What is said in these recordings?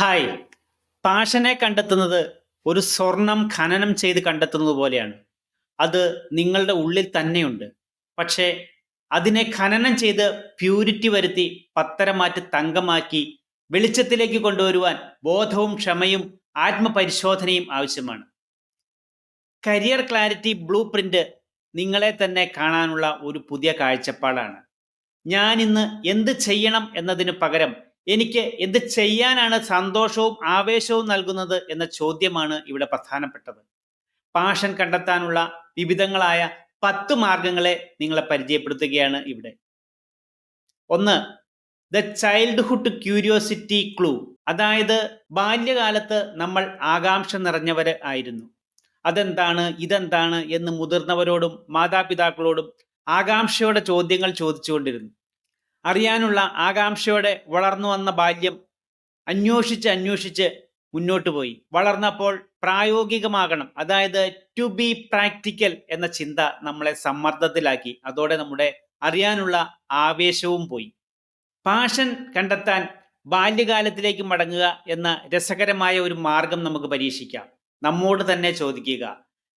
Hi. പാഷനെ കണ്ടെത്തുന്നത് ഒരു സ്വർണം ഖനനം ചെയ്ത് കണ്ടെത്തുന്നത് പോലെയാണ്. അത് നിങ്ങളുടെ ഉള്ളിൽ തന്നെയുണ്ട്. പക്ഷേ അതിനെ ഖനനം ചെയ്ത് പ്യൂരിറ്റി വരുത്തി പത്തരമാറ്റി തങ്കമാക്കി വെളിച്ചത്തിലേക്ക് കൊണ്ടുവരുവാൻ ബോധവും ക്ഷമയും ആത്മപരിശോധനയും ആവശ്യമാണ്. കരിയർ ക്ലാരിറ്റി ബ്ലൂ പ്രിന്റ് നിങ്ങളെ തന്നെ കാണാനുള്ള ഒരു പുതിയ കാഴ്ചപ്പാടാണ്. ഞാൻ ഇന്ന് എന്ത് ചെയ്യണം എന്നതിന് പകരം എനിക്ക് എന്ത് ചെയ്യാനാണ് സന്തോഷവും ആവേശവും നൽകുന്നത് എന്ന ചോദ്യമാണ് ഇവിടെ പ്രധാനപ്പെട്ടത്. പാഷൻ കണ്ടെത്താനുള്ള വിവിധങ്ങളായ പത്ത് മാർഗങ്ങളെ നിങ്ങളെ പരിചയപ്പെടുത്തുകയാണ് ഇവിടെ. ഒന്ന് ദ ചൈൽഡ്ഹുഡ് ക്യൂരിയോസിറ്റി ക്ലൂ അതായത് ബാല്യകാലത്ത് നമ്മൾ ആകാംക്ഷ നിറഞ്ഞവർ ആയിരുന്നു. അതെന്താണ് ഇതെന്താണ് എന്ന് മുതിർന്നവരോടും മാതാപിതാക്കളോടും ആകാംക്ഷയോടെ ചോദ്യങ്ങൾ ചോദിച്ചുകൊണ്ടിരുന്നു. അറിയാനുള്ള ആകാംക്ഷയോടെ വളർന്നു വന്ന ബാല്യം അന്വേഷിച്ച് അന്വേഷിച്ച് മുന്നോട്ട് പോയി. വളർന്നപ്പോൾ പ്രായോഗികമാകണം. അതായത് ടു ബി പ്രാക്ടിക്കൽ എന്ന ചിന്ത നമ്മളെ സമ്മർദ്ദത്തിലാക്കി. അതോടെ നമ്മുടെ അറിയാനുള്ള ആവേശവും പോയി. പാഷൻ കണ്ടെത്താൻ ബാല്യകാലത്തിലേക്ക് മടങ്ങുക എന്ന രസകരമായ ഒരു മാർഗം നമുക്ക് പരീക്ഷിക്കാം. നമ്മോട് തന്നെ ചോദിക്കുക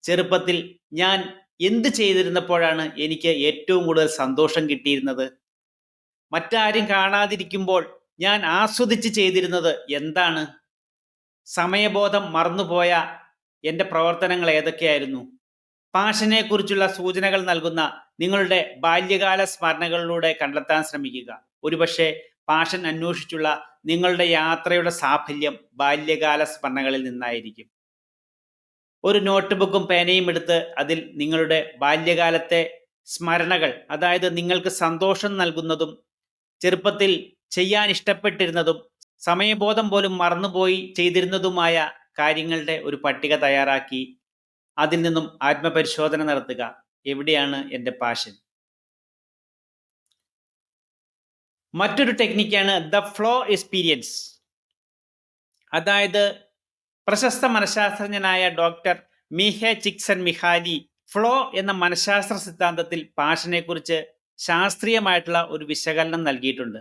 ചെറുപ്പത്തിൽ ഞാൻ എന്ത് ചെയ്തിരുന്നപ്പോഴാണ് എനിക്ക് ഏറ്റവും കൂടുതൽ സന്തോഷം കിട്ടിയിരുന്നത്? മറ്റാരും കാണാതിരിക്കുമ്പോൾ ഞാൻ ആസ്വദിച്ച് ചെയ്തിരുന്നത് എന്താണ്? സമയബോധം മറന്നുപോയ എന്റെ പ്രവർത്തനങ്ങൾ ഏതൊക്കെയായിരുന്നു? പാഷനെക്കുറിച്ചുള്ള സൂചനകൾ നൽകുന്ന നിങ്ങളുടെ ബാല്യകാല സ്മരണകളിലൂടെ കണ്ടെത്താൻ ശ്രമിക്കുക. ഒരുപക്ഷെ പാഷൻ അന്വേഷിച്ചുള്ള നിങ്ങളുടെ യാത്രയുടെ സാഫല്യം ബാല്യകാല സ്മരണകളിൽ നിന്നായിരിക്കും. ഒരു നോട്ട് ബുക്കും പേനയും എടുത്ത് അതിൽ നിങ്ങളുടെ ബാല്യകാലത്തെ സ്മരണകൾ അതായത് നിങ്ങൾക്ക് സന്തോഷം നൽകുന്നതും ചെറുപ്പത്തിൽ ചെയ്യാൻ ഇഷ്ടപ്പെട്ടിരുന്നതും സമയബോധം പോലും മറന്നുപോയി ചെയ്തിരുന്നതുമായ കാര്യങ്ങളുടെ ഒരു പട്ടിക തയ്യാറാക്കി അതിൽ നിന്നും ആത്മപരിശോധന നടത്തുക. എവിടെയാണ് എന്റെ പാഷൻ മറ്റൊരു ടെക്നിക്കാണ് ദ ഫ്ലോ എക്സ്പീരിയൻസ് അതായത് പ്രശസ്ത മനഃശാസ്ത്രജ്ഞനായ ഡോക്ടർ മിഹെ ചിക്സൺ മിഹാലി ഫ്ലോ എന്ന മനഃശാസ്ത്ര സിദ്ധാന്തത്തിൽ പാഷനെക്കുറിച്ച് ശാസ്ത്രീയമായിട്ടുള്ള ഒരു വിശകലനം നൽകിയിട്ടുണ്ട്.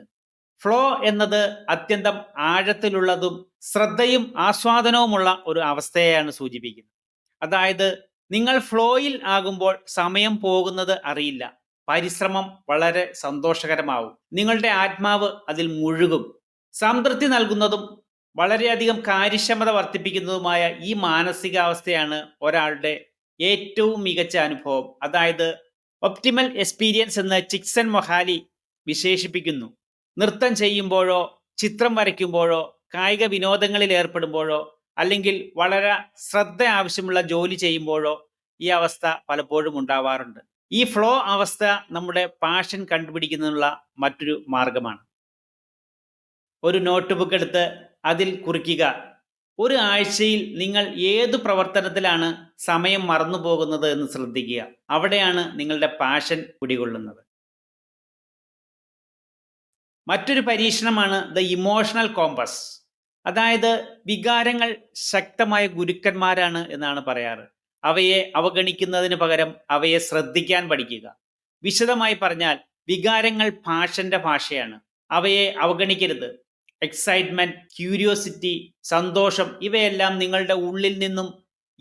ഫ്ലോ എന്നത് അത്യന്തം ആഴത്തിലുള്ളതും ശ്രദ്ധയും ആസ്വാദനവുമുള്ള ഒരു അവസ്ഥയെയാണ് സൂചിപ്പിക്കുന്നത്. അതായത് നിങ്ങൾ ഫ്ലോയിൽ ആകുമ്പോൾ സമയം പോകുന്നത് അറിയില്ല. പരിശ്രമം വളരെ സന്തോഷകരമാവും. നിങ്ങളുടെ ആത്മാവ് അതിൽ മുഴുകും. സംതൃപ്തി നൽകുന്നതും വളരെയധികം കാര്യക്ഷമത വർദ്ധിപ്പിക്കുന്നതുമായ ഈ മാനസികാവസ്ഥയാണ് ഒരാളുടെ ഏറ്റവും മികച്ച അനുഭവം. അതായത് ഒപ്റ്റിമൽ എക്സ്പീരിയൻസ് എന്ന് ചിക്സൻ മൊഹാലി വിശേഷിപ്പിക്കുന്നു. നൃത്തം ചെയ്യുമ്പോഴോ ചിത്രം വരയ്ക്കുമ്പോഴോ കായിക വിനോദങ്ങളിൽ ഏർപ്പെടുമ്പോഴോ അല്ലെങ്കിൽ വളരെ ശ്രദ്ധ ആവശ്യമുള്ള ജോലി ചെയ്യുമ്പോഴോ ഈ അവസ്ഥ പലപ്പോഴും ഉണ്ടാവാറുണ്ട്. ഈ ഫ്ലോ അവസ്ഥ നമ്മുടെ പാഷൻ കണ്ടുപിടിക്കുന്നതിനുള്ള മറ്റൊരു മാർഗമാണ്. ഒരു നോട്ട് ബുക്ക് എടുത്ത് അതിൽ കുറിക്കുക. ഒരു ആഴ്ചയിൽ നിങ്ങൾ ഏതു പ്രവർത്തനത്തിലാണ് സമയം മറന്നു പോകുന്നത് എന്ന് ശ്രദ്ധിക്കുക. അവിടെയാണ് നിങ്ങളുടെ പാഷൻ കുടികൊള്ളുന്നത്. മറ്റൊരു പരീക്ഷണമാണ് ദ ഇമോഷണൽ കോമ്പസ് അതായത് വികാരങ്ങൾ ശക്തമായ ഗുരുക്കന്മാരാണ് എന്നാണ് പറയാറ്. അവയെ അവഗണിക്കുന്നതിന് പകരം അവയെ ശ്രദ്ധിക്കാൻ പഠിക്കുക. വിശദമായി പറഞ്ഞാൽ വികാരങ്ങൾ ഭാഷന്റെ ഭാഷയാണ്. അവയെ അവഗണിക്കരുത്. എക്സൈറ്റ്മെന്റ് ക്യൂരിയോസിറ്റി സന്തോഷം ഇവയെല്ലാം നിങ്ങളുടെ ഉള്ളിൽ നിന്നും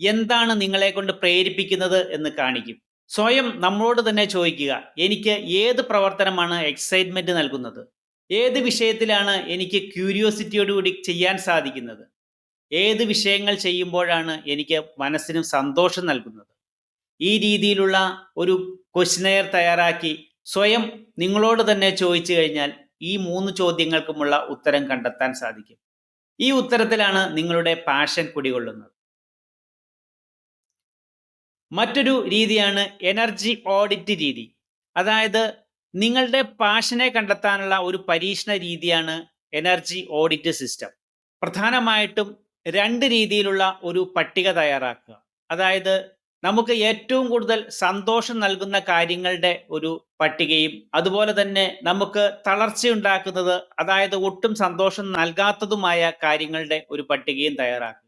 എന്താണ് നിങ്ങളെ കൊണ്ട് പ്രേരിപ്പിക്കുന്നത് എന്ന് കാണിക്കും. സ്വയം നമ്മളോട് തന്നെ ചോദിക്കുക എനിക്ക് ഏത് പ്രവർത്തനമാണ് എക്സൈറ്റ്മെന്റ് നൽകുന്നത്? ഏത് വിഷയത്തിലാണ് എനിക്ക് ക്യൂരിയോസിറ്റിയോടുകൂടി ചെയ്യാൻ സാധിക്കുന്നത്? ഏത് വിഷയങ്ങൾ ചെയ്യുമ്പോഴാണ് എനിക്ക് മനസ്സിനും സന്തോഷം നൽകുന്നത്? ഈ രീതിയിലുള്ള ഒരു ക്വസ്റ്റനെയർ തയ്യാറാക്കി സ്വയം നിങ്ങളോട് തന്നെ ചോദിച്ചു കഴിഞ്ഞാൽ ഈ മൂന്ന് ചോദ്യങ്ങൾക്കുമുള്ള ഉത്തരം കണ്ടെത്താൻ സാധിക്കും. ഈ ഉത്തരത്തിലാണ് നിങ്ങളുടെ പാഷൻ കുടികൊള്ളുന്നത്. മറ്റൊരു രീതിയാണ് എനർജി ഓഡിറ്റ് രീതി. അതായത് നിങ്ങളുടെ പാഷനെ കണ്ടെത്താനുള്ള ഒരു പരീക്ഷണ രീതിയാണ് എനർജി ഓഡിറ്റ് സിസ്റ്റം പ്രധാനമായിട്ടും രണ്ട് രീതിയിലുള്ള ഒരു പട്ടിക തയ്യാറാക്കുക. അതായത് നമുക്ക് ഏറ്റവും കൂടുതൽ സന്തോഷം നൽകുന്ന കാര്യങ്ങളുടെ ഒരു പട്ടികയും അതുപോലെ തന്നെ നമുക്ക് തളർച്ചയുണ്ടാക്കുന്നത് അതായത് ഒട്ടും സന്തോഷം നൽകാത്തതുമായ കാര്യങ്ങളുടെ ഒരു പട്ടികയും തയ്യാറാക്കുക.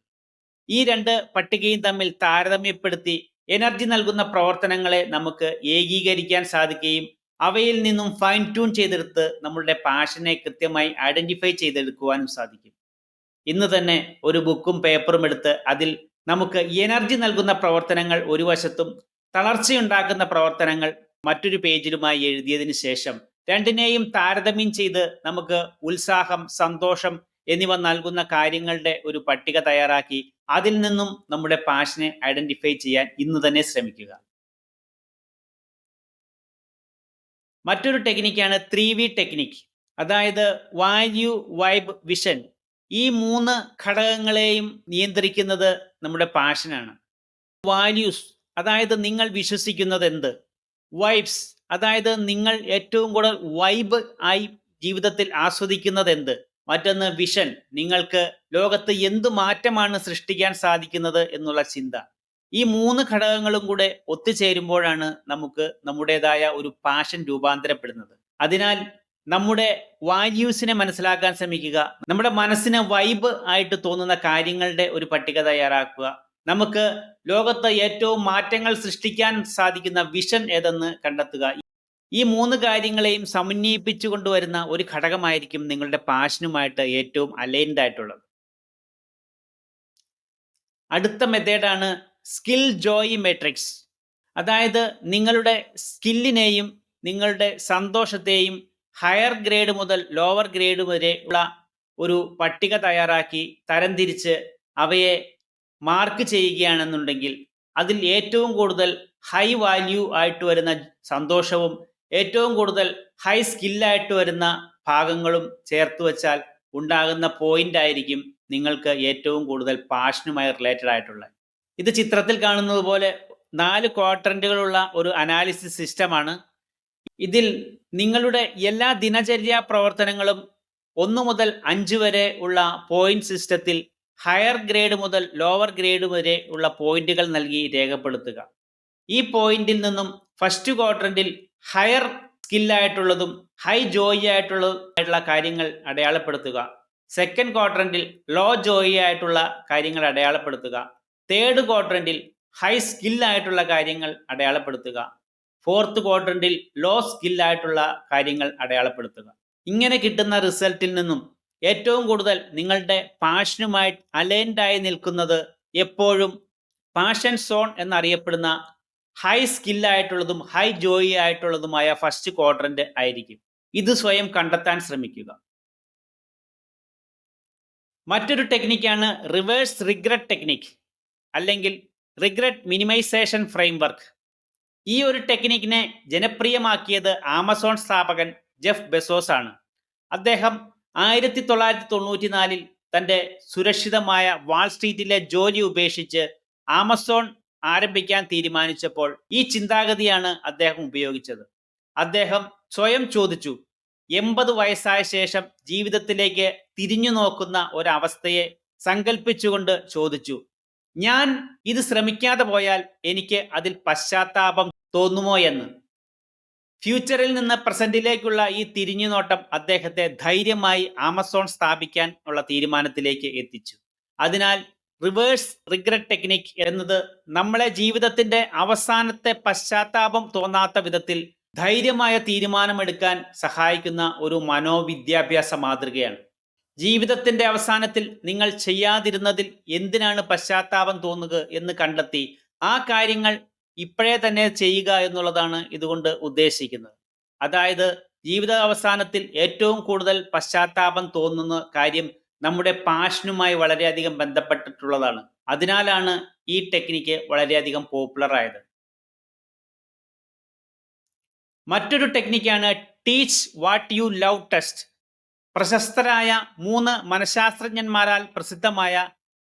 ഈ രണ്ട് പട്ടികയും തമ്മിൽ താരതമ്യപ്പെടുത്തി എനർജി നൽകുന്ന പ്രവർത്തനങ്ങളെ നമുക്ക് ഏകീകരിക്കാൻ സാധിക്കുകയും അവയിൽ നിന്നും ഫൈൻ ട്യൂൺ ചെയ്തെടുത്ത് നമ്മളുടെ പാഷനെ കൃത്യമായി ഐഡന്റിഫൈ ചെയ്തെടുക്കുവാനും സാധിക്കും. ഇന്ന് തന്നെ ഒരു ബുക്കും പേപ്പറും എടുത്ത് അതിൽ നമുക്ക് എനർജി നൽകുന്ന പ്രവർത്തനങ്ങൾ ഒരു വശത്തും തളർച്ചയുണ്ടാക്കുന്ന പ്രവർത്തനങ്ങൾ മറ്റൊരു പേജിലുമായി എഴുതിയതിനു ശേഷം രണ്ടിനെയും താരതമ്യം ചെയ്ത് നമുക്ക് ഉത്സാഹം സന്തോഷം എന്നിവ നൽകുന്ന കാര്യങ്ങളുടെ ഒരു പട്ടിക തയ്യാറാക്കി അതിൽ നിന്നും നമ്മുടെ പാഷനെ ഐഡന്റിഫൈ ചെയ്യാൻ ഇന്ന് തന്നെ ശ്രമിക്കുക. മറ്റൊരു ടെക്നിക്കാണ് ത്രീ വി ടെക്നിക് അതായത് വാല്യൂ വൈബ് വിഷൻ ഈ മൂന്ന് ഘടകങ്ങളെയും നിയന്ത്രിക്കുന്നത് നമ്മുടെ പാഷനാണ് വാല്യൂസ് അതായത് നിങ്ങൾ വിശ്വസിക്കുന്നത് എന്ത്? വൈബ്സ് അതായത് നിങ്ങൾ ഏറ്റവും കൂടുതൽ വൈബ് ആയി ജീവിതത്തിൽ ആസ്വദിക്കുന്നത് എന്ത്? മറ്റൊന്ന് വിഷൻ നിങ്ങൾക്ക് ലോകത്ത് എന്ത് മാറ്റമാണ് സൃഷ്ടിക്കാൻ സാധിക്കുന്നത് എന്നുള്ള ചിന്ത. ഈ മൂന്ന് ഘടകങ്ങളും കൂടെ ഒത്തുചേരുമ്പോഴാണ് നമുക്ക് നമ്മുടേതായ ഒരു പാഷൻ രൂപാന്തരപ്പെടുന്നത്. അതിനാൽ നമ്മുടെ വാല്യൂസിനെ മനസ്സിലാക്കാൻ ശ്രമിക്കുക. നമ്മുടെ മനസ്സിന് വൈബ് ആയിട്ട് തോന്നുന്ന കാര്യങ്ങളുടെ ഒരു പട്ടിക തയ്യാറാക്കുക. നമുക്ക് ലോകത്ത് ഏറ്റവും മാറ്റങ്ങൾ സൃഷ്ടിക്കാൻ സാധിക്കുന്ന വിഷൻ ഏതെന്ന് കണ്ടെത്തുക. ഈ മൂന്ന് കാര്യങ്ങളെയും സമന്വയിപ്പിച്ചു കൊണ്ടുവരുന്ന ഒരു ഘടകമായിരിക്കും നിങ്ങളുടെ പാഷനുമായിട്ട് ഏറ്റവും അലൈൻഡ് ആയിട്ടുള്ളത്. അടുത്ത മെത്തേഡാണ് സ്കിൽ ജോയി മെട്രിക്സ് അതായത് നിങ്ങളുടെ സ്കില്ലിനെയും നിങ്ങളുടെ സന്തോഷത്തെയും ഹയർ ഗ്രേഡ് മുതൽ ലോവർ ഗ്രേഡ് വരെ ഉള്ള ഒരു പട്ടിക തയ്യാറാക്കി തരംതിരിച്ച് അവയെ മാർക്ക് ചെയ്യുകയാണെന്നുണ്ടെങ്കിൽ അതിൽ ഏറ്റവും കൂടുതൽ ഹൈ വാല്യൂ ആയിട്ട് വരുന്ന സന്തോഷവും ഏറ്റവും കൂടുതൽ ഹൈ സ്കില്ലായിട്ട് വരുന്ന ഭാഗങ്ങളും ചേർത്ത് വെച്ചാൽ ഉണ്ടാകുന്ന പോയിന്റ് ആയിരിക്കും നിങ്ങൾക്ക് ഏറ്റവും കൂടുതൽ പാഷനുമായി റിലേറ്റഡ് ആയിട്ടുള്ളത്. ഇത് ചിത്രത്തിൽ കാണുന്നത് പോലെ നാല് ക്വാർട്ടറുകളുള്ള ഒരു അനാലിസിസ് സിസ്റ്റമാണ് ഇതിൽ നിങ്ങളുടെ എല്ലാ ദിനചര്യ പ്രവർത്തനങ്ങളും ഒന്ന് മുതൽ അഞ്ച് വരെ ഉള്ള പോയിന്റ് സിസ്റ്റത്തിൽ ഹയർ ഗ്രേഡ് മുതൽ ലോവർ ഗ്രേഡ് വരെ ഉള്ള പോയിന്റുകൾ നൽകി രേഖപ്പെടുത്തുക. ഈ പോയിന്റിൽ നിന്നും ഫസ്റ്റ് ക്വാർട്ടറിൽ ഹയർ സ്കില്ലായിട്ടുള്ളതും ഹൈ ജോയി ആയിട്ടുള്ളതുമായിട്ടുള്ള കാര്യങ്ങൾ അടയാളപ്പെടുത്തുക. സെക്കൻഡ് ക്വാർട്ടറിൽ ലോ ജോയി ആയിട്ടുള്ള കാര്യങ്ങൾ അടയാളപ്പെടുത്തുക. തേർഡ് ക്വാർട്ടറിൽ ഹൈ സ്കില്ലായിട്ടുള്ള കാര്യങ്ങൾ അടയാളപ്പെടുത്തുക. ഫോർത്ത് ക്വാർട്ടറിൽ ലോ സ്കില്ലായിട്ടുള്ള കാര്യങ്ങൾ അടയാളപ്പെടുത്തുക. ഇങ്ങനെ കിട്ടുന്ന റിസൾട്ടിൽ നിന്നും ഏറ്റവും കൂടുതൽ നിങ്ങളുടെ പാഷനുമായി അലൈൻഡായി നിൽക്കുന്നത് എപ്പോഴും പാഷൻ സോൺ എന്നറിയപ്പെടുന്ന ഹൈ സ്കില്ലായിട്ടുള്ളതും ഹൈ ജോയി ആയിട്ടുള്ളതുമായ ഫസ്റ്റ് ക്വാഡ്രന്റ് ആയിരിക്കും. ഇത് സ്വയം കണ്ടെത്താൻ ശ്രമിക്കുക. മറ്റൊരു ടെക്നിക്കാണ് റിവേഴ്സ് റിഗ്രറ്റ് ടെക്നിക് അല്ലെങ്കിൽ റിഗ്രറ്റ് മിനിമൈസേഷൻ ഫ്രെയിംവർക്ക് ഈ ഒരു ടെക്നിക്കിനെ ജനപ്രിയമാക്കിയത് ആമസോൺ സ്ഥാപകൻ ജെഫ് ബെസോസ് ആണ് അദ്ദേഹം ആയിരത്തി തൊള്ളായിരത്തി തൊണ്ണൂറ്റി നാലിൽ തന്റെ സുരക്ഷിതമായ വാൾ സ്ട്രീറ്റിലെ ജോലി ഉപേക്ഷിച്ച് ആമസോൺ ആരംഭിക്കാൻ തീരുമാനിച്ചപ്പോൾ ഈ ചിന്താഗതിയാണ് അദ്ദേഹം ഉപയോഗിച്ചത്. അദ്ദേഹം സ്വയം ചോദിച്ചു എൺപത് വയസ്സായ ശേഷം ജീവിതത്തിലേക്ക് തിരിഞ്ഞു നോക്കുന്ന ഒരവസ്ഥയെ സങ്കല്പിച്ചുകൊണ്ട് ചോദിച്ചു. ഞാൻ ഇത് ശ്രമിക്കാതെ പോയാൽ എനിക്ക് അതിൽ പശ്ചാത്താപം തോന്നുമോ എന്ന്. ഫ്യൂച്ചറിൽ നിന്ന് പ്രസന്റിലേക്കുള്ള ഈ തിരിഞ്ഞുനോട്ടം അദ്ദേഹത്തെ ധൈര്യമായി ആമസോൺ സ്ഥാപിക്കാൻ ഉള്ള തീരുമാനത്തിലേക്ക് എത്തിച്ചു. അതിനാൽ റിവേഴ്സ് റിഗ്രറ്റ് ടെക്നിക് എന്നത് നമ്മളെ ജീവിതത്തിന്റെ അവസാനത്തെ പശ്ചാത്താപം തോന്നാത്ത വിധത്തിൽ ധൈര്യമായ തീരുമാനമെടുക്കാൻ സഹായിക്കുന്ന ഒരു മനോവിദ്യാഭ്യാസ മാതൃകയാണ്. ജീവിതത്തിന്റെ അവസാനത്തിൽ നിങ്ങൾ ചെയ്യാതിരുന്നതിൽ എന്തിനാണ് പശ്ചാത്താപം തോന്നുക എന്ന് കണ്ടെത്തി ആ കാര്യങ്ങൾ ഇപ്പോഴേ തന്നെ ചെയ്യുക എന്നുള്ളതാണ് ഇതുകൊണ്ട് ഉദ്ദേശിക്കുന്നത്. അതായത് ജീവിത അവസാനത്തിൽ ഏറ്റവും കൂടുതൽ പശ്ചാത്താപം തോന്നുന്ന കാര്യം നമ്മുടെ പാഷനുമായി വളരെയധികം ബന്ധപ്പെട്ടിട്ടുള്ളതാണ്. അതിനാലാണ് ഈ ടെക്നിക്ക് വളരെയധികം പോപ്പുലർ ആയത്. മറ്റൊരു ടെക്നിക്കാണ് teach what you love test പ്രശസ്തരായ മൂന്ന് മനഃശാസ്ത്രജ്ഞന്മാരാൽ പ്രസിദ്ധമായ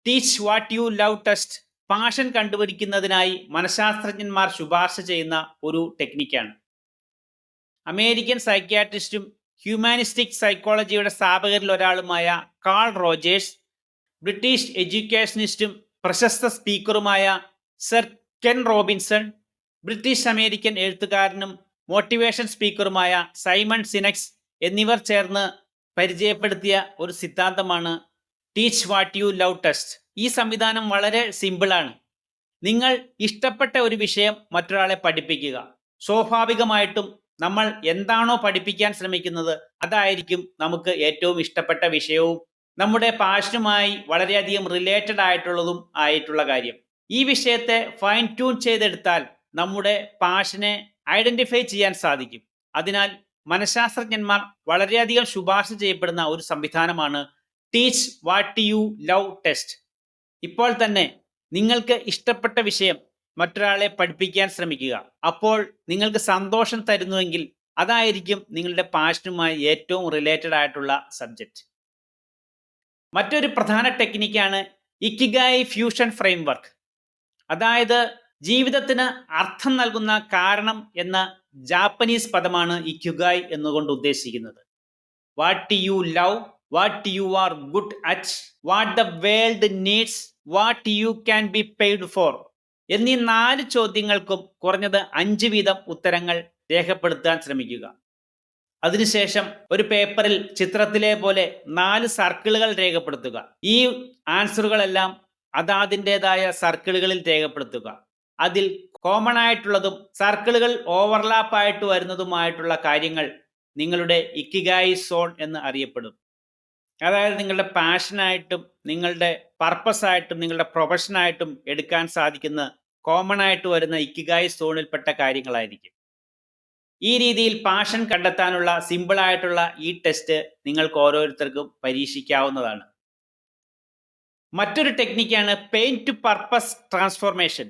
teach what you love test passion കണ്ടുപിടിക്കുന്നതിനായി മനഃശാസ്ത്രജ്ഞന്മാർ ശുപാർശ ചെയ്യുന്ന ഒരു ടെക്നിക്കാണ്. അമേരിക്കൻ സൈക്യാട്രിസ്റ്റും ഹ്യൂമാനിസ്റ്റിക് സൈക്കോളജിയുടെ സ്ഥാപകരിൽ ഒരാളുമായ കാൾ റോജേഴ്സ് ബ്രിട്ടീഷ് എഡ്യൂക്കേഷനിസ്റ്റും പ്രശസ്ത സ്പീക്കറുമായ sir Ken Robinson British American എഴുത്തുകാരനും മോട്ടിവേഷൻ സ്പീക്കറുമായ സൈമൺ സിനക്സ് എന്നിവർ ചേർന്ന് പരിചയപ്പെടുത്തിയ ഒരു സിദ്ധാന്തമാണ് teach what you love test. ഈ സംവിധാനം വളരെ സിമ്പിളാണ് നിങ്ങൾ ഇഷ്ടപ്പെട്ട ഒരു വിഷയം മറ്റൊരാളെ പഠിപ്പിക്കുക. സ്വാഭാവികമായിട്ടും നമ്മൾ എന്താണോ പഠിപ്പിക്കാൻ ശ്രമിക്കുന്നത് അതായിരിക്കും നമുക്ക് ഏറ്റവും ഇഷ്ടപ്പെട്ട വിഷയവും നമ്മുടെ പാഷനുമായി വളരെയധികം റിലേറ്റഡ് ആയിട്ടുള്ളതും ആയിട്ടുള്ള കാര്യം. ഈ വിഷയത്തെ ഫൈൻ ട്യൂൺ ചെയ്തെടുത്താൽ നമ്മുടെ പാഷനെ ഐഡന്റിഫൈ ചെയ്യാൻ സാധിക്കും. അതിനാൽ മനഃശാസ്ത്രജ്ഞന്മാർ വളരെയധികം ശുപാർശ ചെയ്യപ്പെടുന്ന ഒരു സംവിധാനമാണ് teach what you love test ഇപ്പോൾ തന്നെ നിങ്ങൾക്ക് ഇഷ്ടപ്പെട്ട വിഷയം മറ്റൊരാളെ പഠിപ്പിക്കാൻ ശ്രമിക്കുക. അപ്പോൾ നിങ്ങൾക്ക് സന്തോഷം തരുന്നുവെങ്കിൽ അതായിരിക്കും നിങ്ങളുടെ പാഷനുമായി ഏറ്റവും റിലേറ്റഡ് ആയിട്ടുള്ള സബ്ജക്റ്റ് മറ്റൊരു പ്രധാന ടെക്നിക്കാണ് ഇക്കിഗായി ഫ്യൂഷൻ ഫ്രെയിംവർക്ക് അതായത് ജീവിതത്തിന് അർത്ഥം നൽകുന്ന കാരണം എന്ന ജാപ്പനീസ് പദമാണ് ഇക്യുഗായ് എന്നുകൊണ്ട് ഉദ്ദേശിക്കുന്നത്. What you love what you are good at what the world needs what you can be paid for എന്നീ നാല് ചോദ്യങ്ങൾക്കും കുറഞ്ഞത് അഞ്ച് വീതം ഉത്തരങ്ങൾ രേഖപ്പെടുത്താൻ ശ്രമിക്കുക. അതിനുശേഷം ഒരു പേപ്പറിൽ ചിത്രത്തിലെ പോലെ നാല് സർക്കിളുകൾ രേഖപ്പെടുത്തുക. ഈ ആൻസറുകളെല്ലാം അതാതിന്റെതായ സർക്കിളുകളിൽ രേഖപ്പെടുത്തുക. അതിൽ കോമൺ ആയിട്ടുള്ളതും സർക്കിളുകൾ ഓവർലാപ്പ് ആയിട്ട് വരുന്നതുമായിട്ടുള്ള കാര്യങ്ങൾ നിങ്ങളുടെ ഇക്കിഗായി സോൺ എന്ന് അറിയപ്പെടും. അതായത് നിങ്ങളുടെ പാഷനായിട്ടും നിങ്ങളുടെ പർപ്പസ് ആയിട്ടും നിങ്ങളുടെ പ്രൊഫഷനായിട്ടും എടുക്കാൻ സാധിക്കുന്ന കോമൺ ആയിട്ട് വരുന്ന ഇക്കിഗായി സോണിൽപ്പെട്ട കാര്യങ്ങളായിരിക്കും. ഈ രീതിയിൽ പാഷൻ കണ്ടെത്താനുള്ള സിമ്പിൾ ആയിട്ടുള്ള ഈ ടെസ്റ്റ് നിങ്ങൾക്ക് ഓരോരുത്തർക്കും പരീക്ഷിക്കാവുന്നതാണ്. മറ്റൊരു ടെക്നിക്കാണ് പെയിൻ ടു പർപ്പസ് ട്രാൻസ്ഫോർമേഷൻ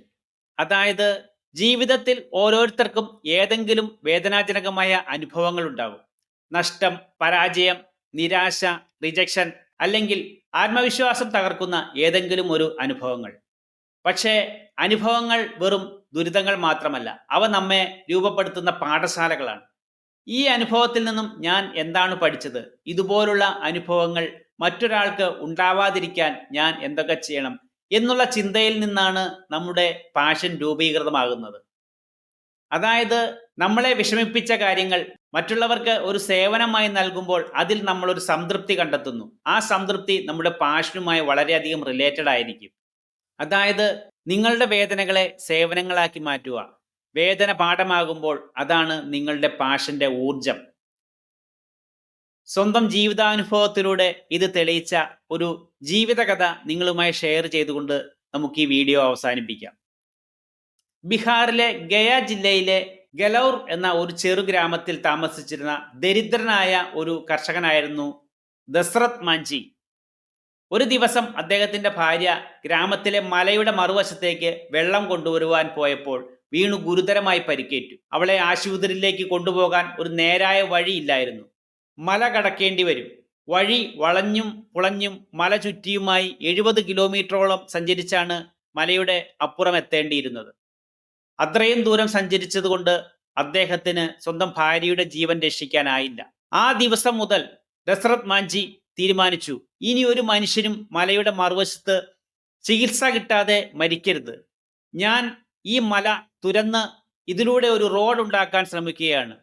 അതായത് ജീവിതത്തിൽ ഓരോരുത്തർക്കും ഏതെങ്കിലും വേദനാജനകമായ അനുഭവങ്ങൾ ഉണ്ടാകും നഷ്ടം പരാജയം നിരാശ റിജക്ഷൻ അല്ലെങ്കിൽ ആത്മവിശ്വാസം തകർക്കുന്ന ഏതെങ്കിലും ഒരു അനുഭവങ്ങൾ. പക്ഷേ അനുഭവങ്ങൾ വെറും ദുരിതങ്ങൾ മാത്രമല്ല അവ നമ്മെ രൂപപ്പെടുത്തുന്ന പാഠശാലകളാണ്. ഈ അനുഭവത്തിൽ നിന്നും ഞാൻ എന്താണ് പഠിച്ചത്? ഇതുപോലുള്ള അനുഭവങ്ങൾ മറ്റൊരാൾക്ക് ഉണ്ടാവാതിരിക്കാൻ ഞാൻ എന്തൊക്കെ ചെയ്യണം? എന്നുള്ള ചിന്തയിൽ നിന്നാണ് നമ്മുടെ പാഷൻ രൂപീകൃതമാകുന്നത്. അതായത് നമ്മളെ വിഷമിപ്പിച്ച കാര്യങ്ങൾ മറ്റുള്ളവർക്ക് ഒരു സേവനമായി നൽകുമ്പോൾ അതിൽ നമ്മൾ ഒരു സംതൃപ്തി കണ്ടെത്തുന്നു. ആ സംതൃപ്തി നമ്മുടെ പാഷനുമായി വളരെയധികം റിലേറ്റഡ് ആയിരിക്കും. അതായത് നിങ്ങളുടെ വേദനകളെ സേവനങ്ങളാക്കി മാറ്റുക. വേദന പാഠമാകുമ്പോൾ അതാണ് നിങ്ങളുടെ പാഷന്റെ ഊർജം സ്വന്തം ജീവിതാനുഭവത്തിലൂടെ ഇത് തെളിയിച്ച ഒരു ജീവിതകഥ നിങ്ങളുമായി ഷെയർ ചെയ്തുകൊണ്ട് നമുക്ക് ഈ വീഡിയോ അവസാനിപ്പിക്കാം. ബീഹാറിലെ ഗയ ജില്ലയിലെ ഗലൗർ എന്ന ഒരു ചെറു ഗ്രാമത്തിൽ താമസിച്ചിരുന്ന ദരിദ്രനായ ഒരു കർഷകനായിരുന്നു ദസ്രത് മാഞ്ചി. ഒരു ദിവസം അദ്ദേഹത്തിന്റെ ഭാര്യ ഗ്രാമത്തിലെ മലയുടെ മറുവശത്തേക്ക് വെള്ളം കൊണ്ടുവരുവാൻ പോയപ്പോൾ വീണു ഗുരുതരമായി പരിക്കേറ്റു. അവളെ ആശുപത്രിയിലേക്ക് കൊണ്ടുപോകാൻ ഒരു നേരായ വഴിയില്ലായിരുന്നു. മല കടക്കേണ്ടി വരും. വഴി വളഞ്ഞും പുളഞ്ഞും മല ചുറ്റിയുമായി എഴുപത് കിലോമീറ്ററോളം സഞ്ചരിച്ചാണ് മലയുടെ അപ്പുറം എത്തേണ്ടിയിരുന്നത്. അത്രയും ദൂരം സഞ്ചരിച്ചതുകൊണ്ട് അദ്ദേഹത്തിന് സ്വന്തം ഭാര്യയുടെ ജീവൻ രക്ഷിക്കാനായില്ല. ആ ദിവസം മുതൽ ദശരഥ് മാഞ്ചി തീരുമാനിച്ചു ഇനി ഒരു മനുഷ്യനും മലയുടെ മറുവശത്ത് ചികിത്സ കിട്ടാതെ മരിക്കരുത്. ഞാൻ ഈ മല തുരന്ന് ഇതിലൂടെ ഒരു റോഡ് ഉണ്ടാക്കാൻ ശ്രമിക്കുകയാണ്.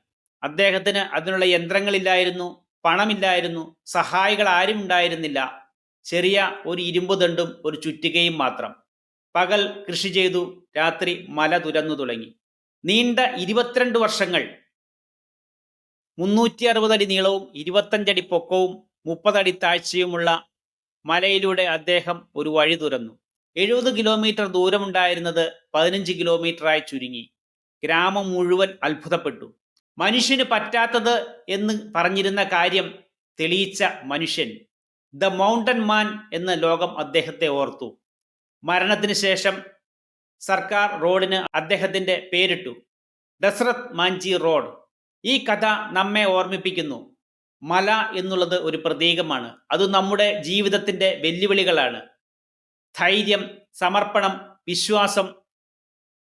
അദ്ദേഹത്തിന് അതിനുള്ള യന്ത്രങ്ങളില്ലായിരുന്നു പണമില്ലായിരുന്നു സഹായികൾ ആരും ഉണ്ടായിരുന്നില്ല. ചെറിയ ഒരു ഇരുമ്പ് ഒരു ചുറ്റികയും മാത്രം. പകൽ കൃഷി ചെയ്തു രാത്രി മല തുരന്നു തുടങ്ങി. നീണ്ട ഇരുപത്തിരണ്ട് വർഷങ്ങൾ. മുന്നൂറ്റി അറുപതടി നീളവും ഇരുപത്തഞ്ചടി പൊക്കവും മുപ്പതടി താഴ്ചയുമുള്ള മലയിലൂടെ അദ്ദേഹം ഒരു വഴി തുറന്നു എഴുപത് കിലോമീറ്റർ ദൂരമുണ്ടായിരുന്നത് പതിനഞ്ച് കിലോമീറ്ററായി ചുരുങ്ങി. ഗ്രാമം മുഴുവൻ അത്ഭുതപ്പെട്ടു. മനുഷ്യന് പറ്റാത്തത് എന്ന് പറഞ്ഞിരുന്ന കാര്യം തെളിയിച്ച മനുഷ്യൻ ദ മൗണ്ടൻ മാൻ എന്ന ലോകം അദ്ദേഹത്തെ ഓർത്തു. മരണത്തിന് ശേഷം സർക്കാർ റോഡിന് അദ്ദേഹത്തിന്റെ പേരിട്ടു. ദസ്രത് മാഞ്ചി റോഡ്. ഈ കഥ നമ്മെ ഓർമ്മിപ്പിക്കുന്നു. മല എന്നുള്ളത് ഒരു പ്രതീകമാണ്. അത് നമ്മുടെ ജീവിതത്തിന്റെ വെല്ലുവിളികളാണ്. ധൈര്യം സമർപ്പണം വിശ്വാസം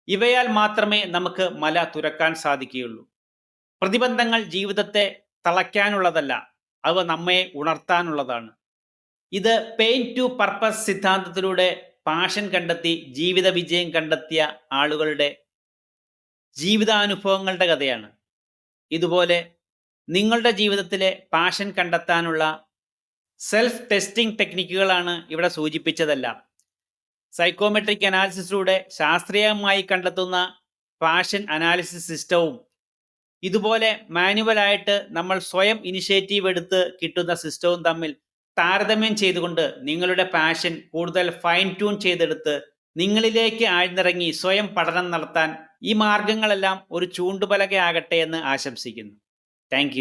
ഇവയാൽ മാത്രമേ നമുക്ക് മല തുരക്കാൻ സാധിക്കുകയുള്ളൂ. പ്രതിബന്ധങ്ങൾ ജീവിതത്തെ തളയ്ക്കാനുള്ളതല്ല അവ നമ്മെ ഉണർത്താനുള്ളതാണ്. ഇത് പെയിൻ ടു പർപ്പസ് സിദ്ധാന്തത്തിലൂടെ പാഷൻ കണ്ടെത്തി ജീവിത വിജയം കണ്ടെത്തിയ ആളുകളുടെ ജീവിതാനുഭവങ്ങളുടെ കഥയാണ്. ഇതുപോലെ നിങ്ങളുടെ ജീവിതത്തിലെ പാഷൻ കണ്ടെത്താനുള്ള സെൽഫ് ടെസ്റ്റിംഗ് ടെക്നിക്കുകളാണ് ഇവിടെ സൂചിപ്പിച്ചതെല്ലാം. സൈക്കോമെട്രിക് അനാലിസിസിലൂടെ ശാസ്ത്രീയമായി കണ്ടെത്തുന്ന പാഷൻ അനാലിസിസ് സിസ്റ്റവും ഇതുപോലെ മാനുവലായിട്ട് നമ്മൾ സ്വയം ഇനിഷ്യേറ്റീവ് എടുത്ത് കിട്ടുന്ന സിസ്റ്റവും തമ്മിൽ താരതമ്യം ചെയ്തുകൊണ്ട് നിങ്ങളുടെ പാഷൻ കൂടുതൽ ഫൈൻ ട്യൂൺ ചെയ്തെടുത്ത് നിങ്ങളിലേക്ക് ആഴ്ന്നിറങ്ങി സ്വയം പഠനം നടത്താൻ ഈ മാർഗങ്ങളെല്ലാം ഒരു ചൂണ്ടുപലകയാകട്ടെ എന്ന് ആശംസിക്കുന്നു. താങ്ക്